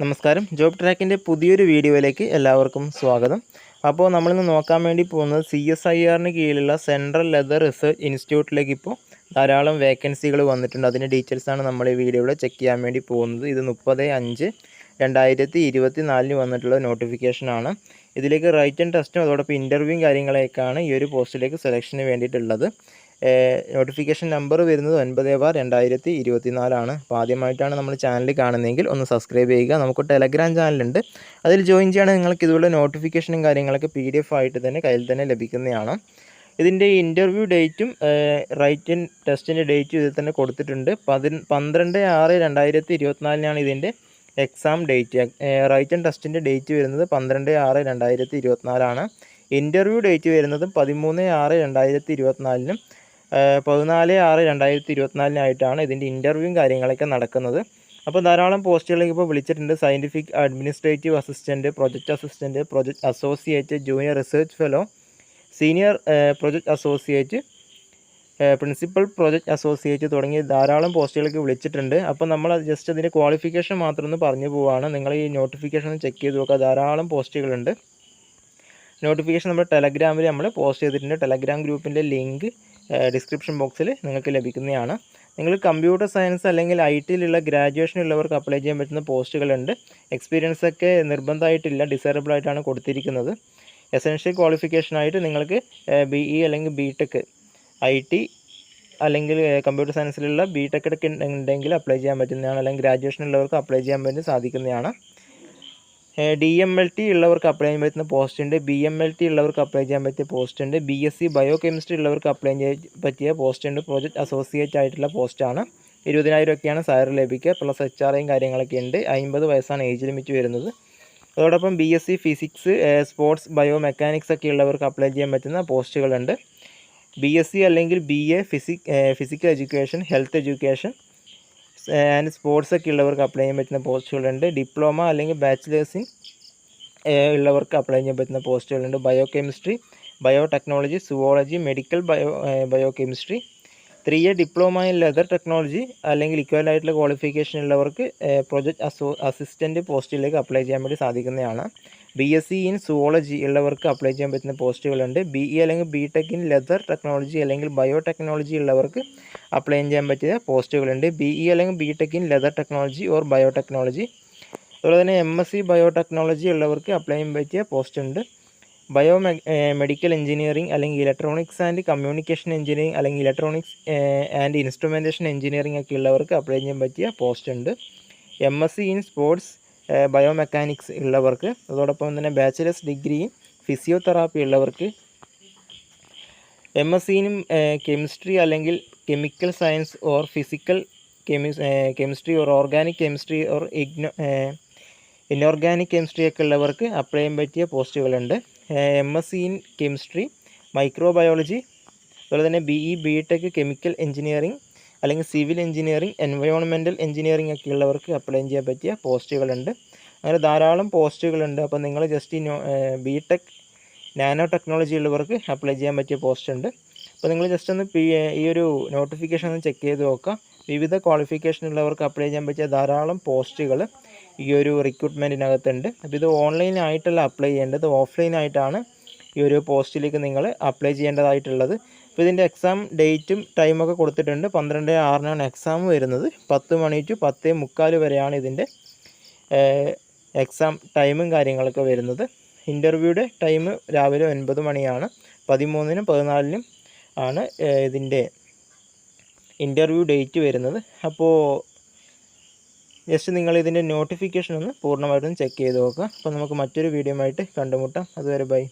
നമസ്കാരം. ജോബ് ട്രാക്കിന്റെ പുതിയൊരു വീഡിയോയിലേക്ക് എല്ലാവർക്കും സ്വാഗതം. അപ്പോൾ നമ്മളിന്ന് നോക്കാൻ വേണ്ടി പോകുന്നത് സി എസ് ഐ ആറിന് കീഴിലുള്ള സെൻട്രൽ ലെതർ റിസർച്ച് ഇൻസ്റ്റിറ്റ്യൂട്ടിലേക്ക് ഇപ്പോൾ ധാരാളം വേക്കൻസികൾ വന്നിട്ടുണ്ട്. അതിന്റെ ഡീറ്റെയിൽസാണ് നമ്മൾ ഈ വീഡിയോയിൽ ചെക്ക് ചെയ്യാൻ വേണ്ടി പോകുന്നത്. ഇത് മുപ്പത് അഞ്ച് രണ്ടായിരത്തി ഇരുപത്തി നാലിന് വന്നിട്ടുള്ള നോട്ടിഫിക്കേഷനാണ് ഇതിലേക്ക് റൈറ്റ് ആൻഡ് ടെസ്റ്റും അതോടൊപ്പം ഇന്റർവ്യൂവും കാര്യങ്ങളൊക്കെയാണ് ഈ ഒരു പോസ്റ്റിലേക്ക് സെലക്ഷന് വേണ്ടിയിട്ടുള്ളത്. നോട്ടിഫിക്കേഷൻ നമ്പർ വരുന്നത് ഒൻപത് ബാർ രണ്ടായിരത്തി ഇരുപത്തി നാലാണ് അപ്പോൾ ആദ്യമായിട്ടാണ് നമ്മൾ ചാനൽ കാണുന്നതെങ്കിൽ ഒന്ന് സബ്സ്ക്രൈബ് ചെയ്യുക. നമുക്ക് ടെലഗ്രാം ചാനലുണ്ട് അതിൽ ജോയിൻ ചെയ്യുകയാണെങ്കിൽ നിങ്ങൾക്ക് ഇതുപോലെ നോട്ടിഫിക്കേഷനും കാര്യങ്ങളൊക്കെ പി ഡി എഫ് ആയിട്ട് തന്നെ കയ്യിൽ തന്നെ ലഭിക്കുന്നതാണ്. ഇതിന്റെ ഇന്റർവ്യൂ ഡേറ്റും റൈറ്റൻ ടെസ്റ്റിന്റെ ഡേറ്റും ഇതിൽ തന്നെ കൊടുത്തിട്ടുണ്ട്. പതി പന്ത്രണ്ട് ആറ് രണ്ടായിരത്തി ഇരുപത്തിനാലിനാണ് ഇതിന്റെ എക്സാം ഡേറ്റ് റൈറ്റ് ആൻഡ് ടെസ്റ്റിന്റെ ഡേറ്റ് വരുന്നത് പന്ത്രണ്ട് ആറ് രണ്ടായിരത്തി ഇരുപത്തിനാലാണ് ഇന്റർവ്യൂ ഡേറ്റ് വരുന്നത് പതിമൂന്ന് ആറ് രണ്ടായിരത്തി ഇരുപത്തിനാലിനും പതിനാല് ആറ് രണ്ടായിരത്തി ഇരുപത്തിനാലിനായിട്ടാണ് ഇതിന്റെ ഇന്റർവ്യൂവും കാര്യങ്ങളൊക്കെ നടക്കുന്നത്. അപ്പോൾ ധാരാളം പോസ്റ്റുകളിലേക്ക് ഇപ്പോൾ വിളിച്ചിട്ടുണ്ട്. Scientific administrative assistant project assistant project associate junior research fellow senior project associate principal project associate തുടങ്ങി ധാരാളം പോസ്റ്റുകളൊക്കെ വിളിച്ചിട്ടുണ്ട്. അപ്പോൾ നമ്മൾ ജസ്റ്റ് അതിന്റെ ക്വാളിഫിക്കേഷൻ മാത്രം ഒന്ന് പറഞ്ഞു പോവുകയാണ് നിങ്ങൾ ഈ നോട്ടിഫിക്കേഷൻ ചെക്ക് ചെയ്ത് നോക്കുക. ധാരാളം പോസ്റ്റുകളുണ്ട്. നോട്ടിഫിക്കേഷൻ നമ്മൾ ടെലഗ്രാമിൽ നമ്മൾ പോസ്റ്റ് ചെയ്തിട്ടുണ്ട്. ടെലഗ്രാം ഗ്രൂപ്പിന്റെ ലിങ്ക് ഡിസ്ക്രിപ്ഷൻ ബോക്സിൽ നിങ്ങൾക്ക് ലഭിക്കുന്നതാണ്. നിങ്ങൾ കമ്പ്യൂട്ടർ സയൻസ് അല്ലെങ്കിൽ ഐ ടിയിലുള്ള ഗ്രാജുവേഷൻ ഉള്ളവർക്ക് അപ്ലൈ ചെയ്യാൻ പറ്റുന്ന പോസ്റ്റുകളുണ്ട് എക്സ്പീരിയൻസ് ഒക്കെ നിർബന്ധമായിട്ടില്ല ഡിസേറബിൾ ആയിട്ടാണ് കൊടുത്തിരിക്കുന്നത്. എസെൻഷ്യൽ ക്വാളിഫിക്കേഷനായിട്ട് നിങ്ങൾക്ക് ബി ഇ അല്ലെങ്കിൽ ബി ടെക് ഐ ടി അല്ലെങ്കിൽ കമ്പ്യൂട്ടർ സയൻസിലുള്ള ബി ടെക് ഉണ്ടെങ്കിൽ അപ്ലൈ ചെയ്യാൻ പറ്റുന്നതാണ്. അല്ലെങ്കിൽ ഗ്രാജുവേഷൻ ഉള്ളവർക്ക് അപ്ലൈ ചെയ്യാൻ വേണ്ടി സാധിക്കുന്നതാണ്. ഡി എം എൽ ടി ഉള്ളവർക്ക് അപ്ലൈ ചെയ്യാൻ പറ്റുന്ന പോസ്റ്റ് ഉണ്ട്. ബി എം എൽ ടി ഉള്ളവർക്ക് അപ്ലൈ ചെയ്യാൻ പറ്റിയ പോസ്റ്റ് ഉണ്ട്. B S C biochemistry ഉള്ളവർക്ക് അപ്ലൈ ചെയ്യാൻ പറ്റിയ പോസ്റ്റ് ഉണ്ട്. പ്രോജക്റ്റ് അസോസിയേറ്റ് ആയിട്ടുള്ള പോസ്റ്റാണ് ഇരുപതിനായിരം ഒക്കെയാണ് സാലറി ലഭിക്കുക. പ്ലസ് എച്ച് ആർ ഐയും കാര്യങ്ങളൊക്കെ ഉണ്ട്. അമ്പത് വയസ്സാണ് ഏജ് ലിമിറ്റ് വരുന്നത്. അതോടൊപ്പം B S C physics sports biomechanics ഒക്കെ ഉള്ളവർക്ക് അപ്ലൈ ചെയ്യാൻ പറ്റുന്ന പോസ്റ്റുകളുണ്ട് ബി എസ് സി അല്ലെങ്കിൽ B A physic physical education health education and sports ഒക്കെ ഉള്ളവർക്ക് അപ്ലൈ ചെയ്യാൻ പറ്റുന്ന പോസ്റ്റുകളുണ്ട് ഡിപ്ലോമ അല്ലെങ്കിൽ ബാച്ചിലേഴ്സ് ഉള്ളവർക്ക് അപ്ലൈ ചെയ്യാൻ പറ്റുന്ന പോസ്റ്റുകളുണ്ട് biochemistry biotechnology zoology medical bio biochemistry three year diploma in leather technology അല്ലെങ്കിൽ ഇക്വൽ ആയിട്ടുള്ള ക്വാളിഫിക്കേഷൻ ഉള്ളവർക്ക് പ്രൊജക്ട് അസോ അസിസ്റ്റന്റ് പോസ്റ്റിലേക്ക് അപ്ലൈ ചെയ്യാൻ വേണ്ടി സാധിക്കുന്നതാണ്. B S C in zoology ഉള്ളവർക്ക് അപ്ലൈ ചെയ്യാൻ പറ്റുന്ന പോസ്റ്റുകളുണ്ട് ബി ഇ അല്ലെങ്കിൽ B tech in leather technology അല്ലെങ്കിൽ ബയോ ടെക്നോളജി ഉള്ളവർക്ക് അപ്ലൈ ചെയ്യാൻ പറ്റിയ പോസ്റ്റുകളുണ്ട് ബി ഇ അല്ലെങ്കിൽ B tech in leather technology or biotechnology അതുപോലെ തന്നെ M S C biotechnology ഉള്ളവർക്ക് അപ്ലൈ ചെയ്യാൻ പറ്റിയ പോസ്റ്റ് ഉണ്ട്. ബയോ മെഡിക്കൽ എഞ്ചിനീയറിംഗ് അല്ലെങ്കിൽ ഇലക്ട്രോണിക്സ് ആൻഡ് കമ്മ്യൂണിക്കേഷൻ എഞ്ചിനീയറിംഗ് അല്ലെങ്കിൽ ഇലക്ട്രോണിക്സ് ആൻഡ് ഇൻസ്ട്രുമെന്റേഷൻ എഞ്ചിനീയറിംഗ് ഒക്കെ ഉള്ളവർക്ക് അപ്ലൈ ചെയ്യാൻ പറ്റിയ പോസ്റ്റ് ഉണ്ട്. M S C in sports biomechanics ഉള്ളവർക്ക് അതോടൊപ്പം തന്നെ ബാച്ചിലേഴ്സ് ഡിഗ്രിയും ഫിസിയോതെറാപ്പി ഉള്ളവർക്ക് എം എസ് സിനും കെമിസ്ട്രി അല്ലെങ്കിൽ chemical science or physical കെമി chemistry or organic chemistry or IGNOU inorganic chemistry ഒക്കെ ഉള്ളവർക്ക് അപ്ലൈ ചെയ്യാൻ പറ്റിയ പോസ്റ്റുകളുണ്ട്. M S C in chemistry microbiology അതുപോലെ തന്നെ B E B tech chemical engineering അല്ലെങ്കിൽ സിവിൽ എഞ്ചിനീയറിംഗ് എൻവയോൺമെന്റൽ എഞ്ചിനീയറിംഗ് ഒക്കെ ഉള്ളവർക്ക് അപ്ലൈ ചെയ്യാൻ പറ്റിയ പോസ്റ്റുകളുണ്ട്. അങ്ങനെ ധാരാളം പോസ്റ്റുകളുണ്ട്. അപ്പോൾ നിങ്ങൾ just B tech nanotechnology ഉള്ളവർക്ക് അപ്ലൈ ചെയ്യാൻ പറ്റിയ പോസ്റ്റ് ഉണ്ട് അപ്പോൾ നിങ്ങൾ ജസ്റ്റ് ഒന്ന് ഈ ഒരു നോട്ടിഫിക്കേഷൻ ഒന്ന് ചെക്ക് ചെയ്ത് നോക്കുക. വിവിധ ക്വാളിഫിക്കേഷൻ ഉള്ളവർക്ക് അപ്ലൈ ചെയ്യാൻ പറ്റിയ ധാരാളം പോസ്റ്റുകൾ ഈ ഒരു റിക്രൂട്ട്മെന്റിനകത്തുണ്ട് അപ്പോൾ ഇത് ഓൺലൈനായിട്ടല്ല അപ്ലൈ ചെയ്യേണ്ടത്. ഓഫ്ലൈനായിട്ടാണ് ഈ ഒരു പോസ്റ്റിലേക്ക് നിങ്ങൾ അപ്ലൈ ചെയ്യേണ്ടതായിട്ടുള്ളത്. അപ്പോൾ ഇതിന്റെ എക്സാം ഡേറ്റും ടൈമൊക്കെ കൊടുത്തിട്ടുണ്ട്. പന്ത്രണ്ട് ആറിനാണ് എക്സാം വരുന്നത്. പത്ത് മണി ടു പത്ത് മുക്കാൽ വരെയാണ് ഇതിന്റെ എക്സാം ടൈമും കാര്യങ്ങളൊക്കെ വരുന്നത്. ഇന്റർവ്യൂയുടെ ടൈം രാവിലെ ഒൻപത് മണിയാണ്. പതിമൂന്നിനും പതിനാലിനും ആണ് ഇതിന്റെ ഇന്റർവ്യൂ ഡേറ്റ് വരുന്നത്. അപ്പോൾ ജസ്റ്റ് നിങ്ങൾ ഇതിന്റെ നോട്ടിഫിക്കേഷൻ ഒന്ന് പൂർണമായിട്ടും ചെക്ക് ചെയ്ത് നോക്കുക. അപ്പോൾ നമുക്ക് മറ്റൊരു വീഡിയോ ആയിട്ട് കണ്ടുമുട്ടാം. അതുവരെ ബൈ